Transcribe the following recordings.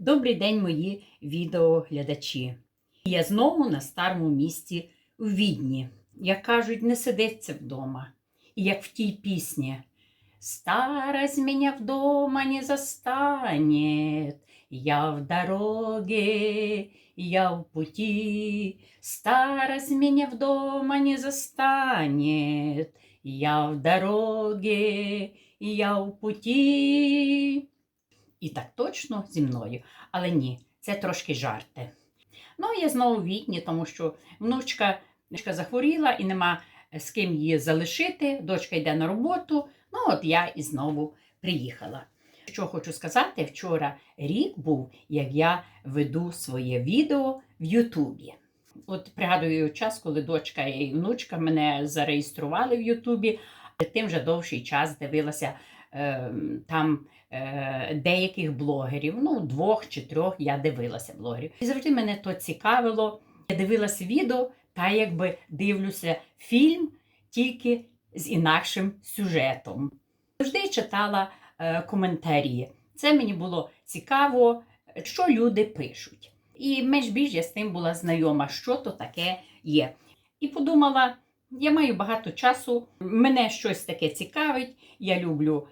Добрий день, мої відеоглядачі. Я знову на старому місці у Відні. Як кажуть, не сидиться вдома. І як в тій пісні. Старость меня вдома не застанет, Я в дороге, я в пути. Старость меня вдома не застанет, Я в дороге, я в пути. І так точно зі мною. Але ні, це трошки жарти. Ну, я знову в Відні, тому що внучка, захворіла і нема з ким її залишити. Дочка йде на роботу. Ну, от я і знову приїхала. Що хочу сказати, вчора рік був, як я веду своє відео в Ютубі. От пригадую час, коли дочка і внучка мене зареєстрували в Ютубі, тим вже довший час дивилася е, там е, деяких блогерів, ну, двох чи трьох я дивилася блогерів. І завжди мене то цікавило. Я дивилася відео, та якби дивлюся фільм тільки з інакшим сюжетом. Завжди читала е, коментарі. Це мені було цікаво, що люди пишуть. І менш більш я з тим була знайома, що то таке є. І подумала, я маю багато часу, мене щось таке цікавить, я люблю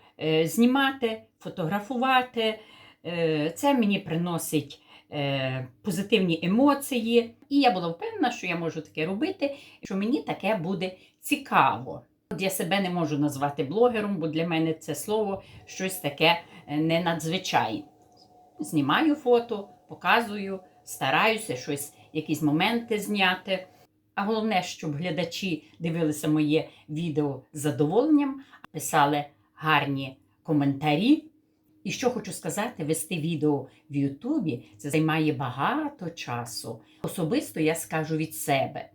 знімати, фотографувати. Е, це мені приносить е, позитивні емоції. І я була впевнена, що я можу таке робити, що мені таке буде цікаво. От Я себе не можу назвати блогером, бо для мене це слово щось таке е, не надзвичайне. Знімаю фото, показую, стараюся щось, якісь моменти зняти. А головне, щоб глядачі дивилися моє відео з задоволенням, писали гарні коментарі. І що хочу сказати, вести відео в Ютубі це займає багато часу. Особисто я скажу від себе.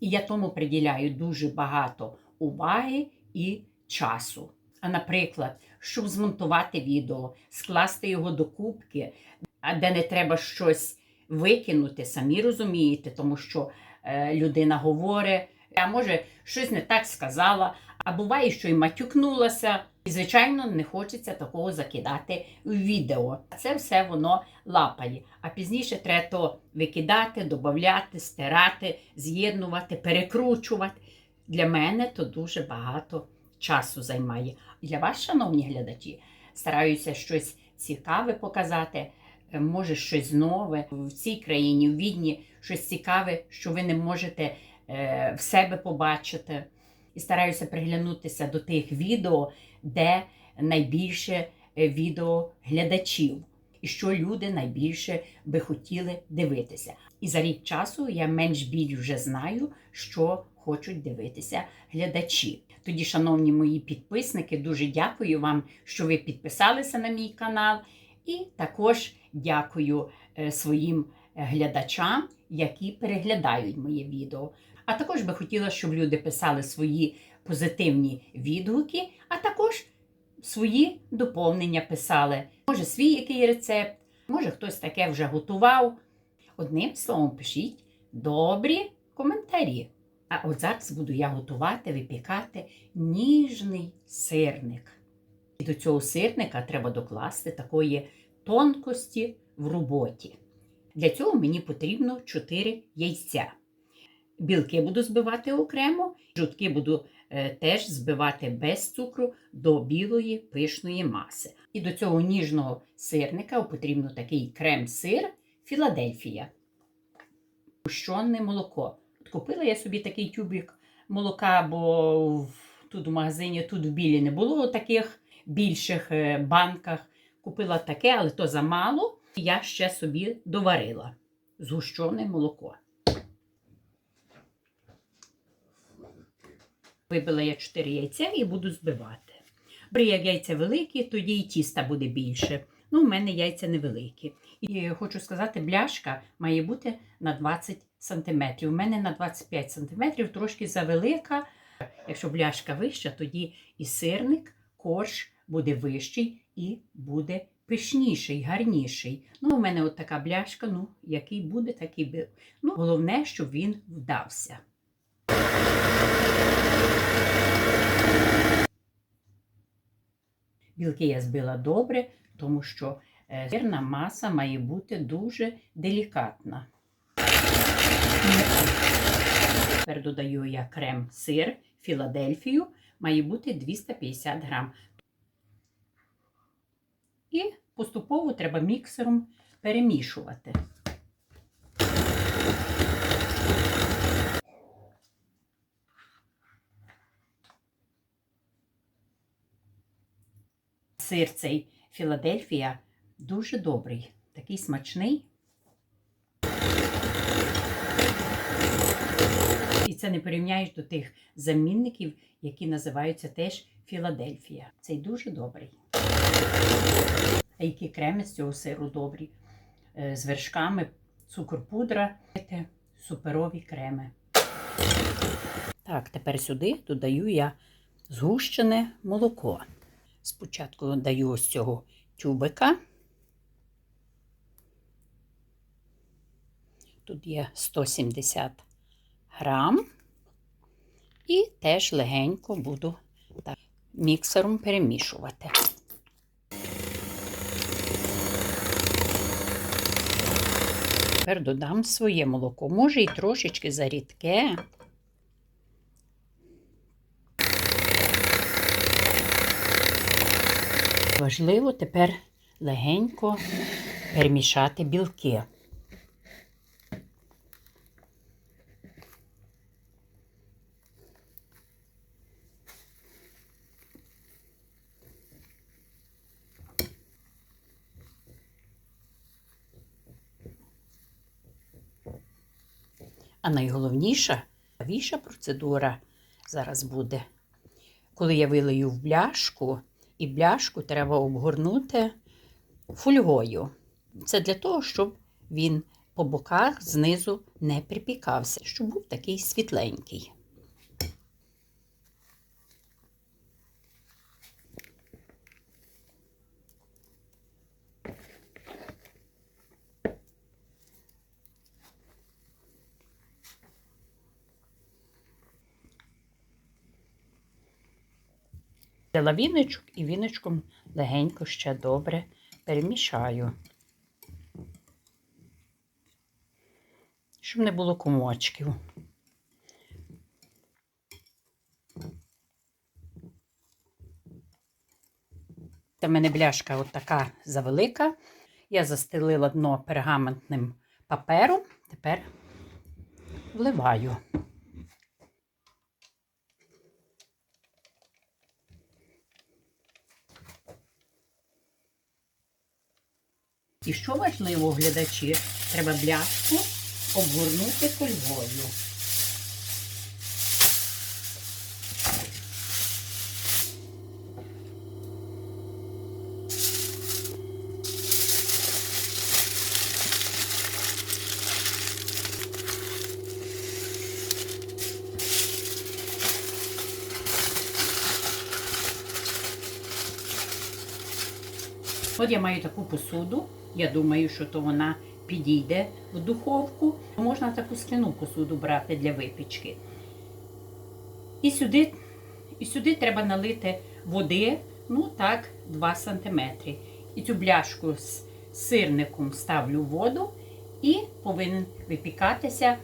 І я тому приділяю дуже багато уваги і часу. А наприклад, щоб змонтувати відео, скласти його до кубки, а де не треба щось викинути, самі розумієте, тому що е, людина говорить, а може щось не так сказала, а буває, що й матюкнулася. І, звичайно, не хочеться такого закидати в відео. Це все воно лапає. А пізніше треба то викидати, додати, стирати, з'єднувати, перекручувати. Для мене то дуже багато часу займає. Для вас, шановні глядачі, стараюся щось цікаве показати. е, Може, щось нове в цій країні, в Відні, щось цікаве, що ви не можете в себе побачити. І стараюся приглянутися до тих відео, де найбільше е, відео глядачів, і що люди найбільше би хотіли дивитися. І за рік часу я менш біль вже знаю, що хочуть дивитися глядачі. Тоді, шановні мої підписники, дуже дякую вам, що ви підписалися на мій канал. І також дякую е, своїм глядачам, які переглядають моє відео. А також би хотіла, щоб люди писали свої позитивні відгуки, а також свої доповнення писали. Може, свій який рецепт, може хтось таке вже готував. Одним словом, пишіть добрі коментарі. А от зараз буду я готувати, випікати ніжний сирник. І до цього сирника треба докласти такої тонкості в роботі. Для цього мені потрібно 4 яйця. Білки буду збивати окремо, жовтки буду е, теж збивати без цукру до білої пишної маси. І до цього ніжного сирника потрібно такий крем-сир Філадельфія. Гущонне молоко. От купила я собі такий тюбик молока, бо тут в магазині, тут в білі не було таких більших е, банках. Купила таке, але то замало. Я ще собі доварила згущене молоко. Вибила я 4 яйця і буду збивати. Бри, як яйця великі, тоді і тіста буде більше. Ну, в мене яйця невеликі. І хочу сказати, бляшка має бути на 20 см. У мене на 25 см трошки завелика. Якщо бляшка вища, тоді і сирник, корж буде вищий і буде пишніший, гарніший. Ну, у мене от така бляшка, ну, який буде, такий. Ну, головне, щоб він вдався. Білки я збила добре, тому що Е, Сирна маса має бути дуже делікатна. Тепер додаю я крем сир Філадельфію, має бути 250 грам. І поступово треба міксером перемішувати. Сир цей Філадельфія дуже добрий, такий смачний. І це не порівняєш до тих замінників, які називаються теж Філадельфія. Цей дуже добрий. А які креми з цього сиру добрі. Е, З вершками, цукор пудра, суперові креми. Так, тепер сюди додаю я згущене молоко. Спочатку даю ось цього тюбика. Тут є 170 грам. І теж легенько буду так, міксером перемішувати. Тепер додам своє молоко. Може і трошечки зарідке. Важливо тепер легенько перемішати білки. А найголовніша процедура зараз буде, коли я вилию в бляшку, і бляшку треба обгорнути фольгою. Це для того, щоб він по боках знизу не припікався, щоб був такий світленький. Взяла віночок і віночком легенько ще добре перемішаю, щоб не було комочків. Та в мене бляшка от така завелика. Я застелила дно пергаментним папером. Тепер вливаю. І що важливо, глядачі, треба бляшку обгорнути фольгою. От я маю таку посуду. Я думаю, що то вона підійде в духовку. Можна таку скляну посуду брати для випічки. І сюди, і сюди треба налити води, ну так, 2 см. І цю бляшку з сирником ставлю в воду і повинен випікатися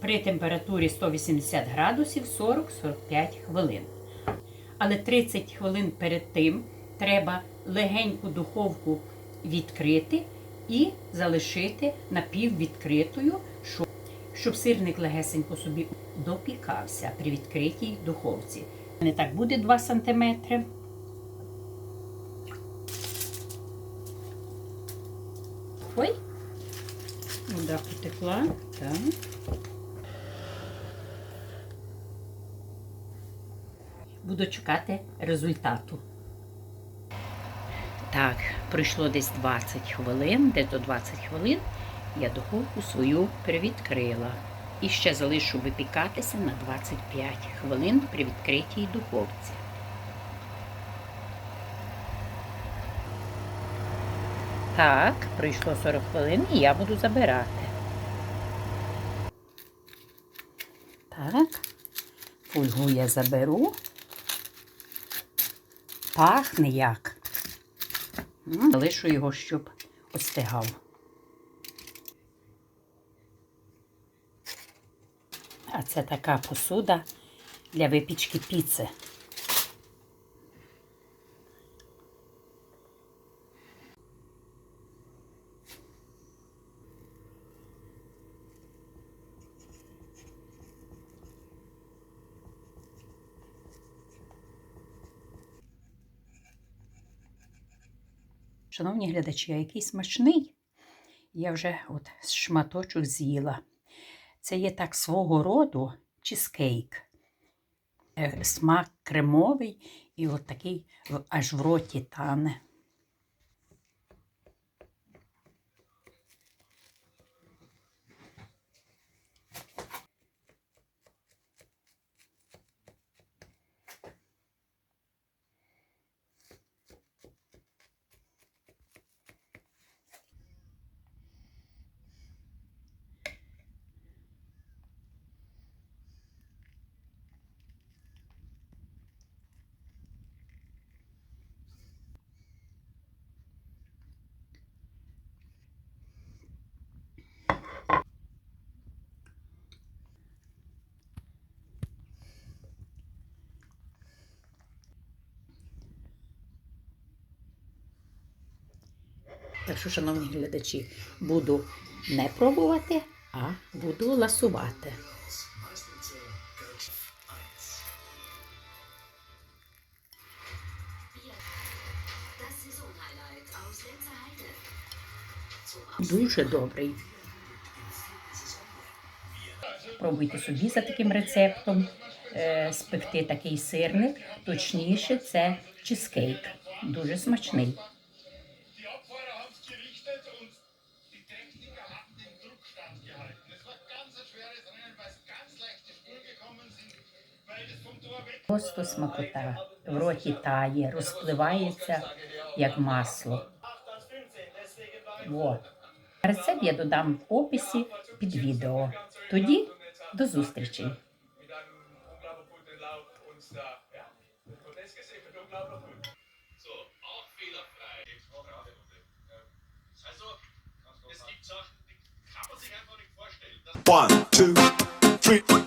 при температурі 180 градусів 40-45 хвилин. Але 30 хвилин перед тим треба легеньку духовку відкрити і залишити напіввідкритою, щоб, сирник легесенько собі допікався при відкритій духовці. Не так буде 2 см. Ой, вода потекла. Так. Буду чекати результату. Так, пройшло десь 20 хвилин, десь до 20 хвилин я духовку свою привідкрила. І ще залишу випікатися на 25 хвилин при відкритій духовці. Так, пройшло 40 хвилин і я буду забирати. Так, фольгу я заберу. Пахне як. Залишу його, щоб остигав. А це така посуда для випічки піци. Шановні глядачі, а який смачний. Я вже от шматочок з'їла. Це є так свого роду чизкейк. Е, Смак кремовий і от такий аж в роті тане. Так що, шановні глядачі, буду не пробувати, а буду ласувати. Дуже добрий. Пробуйте собі за таким рецептом е, спекти такий сирник. Точніше, це чизкейк. Дуже смачний. Просто смакота. В роті тає, розпливається як масло. Во. Рецепт я додам в описі під відео. Тоді до зустрічі! One, two, three.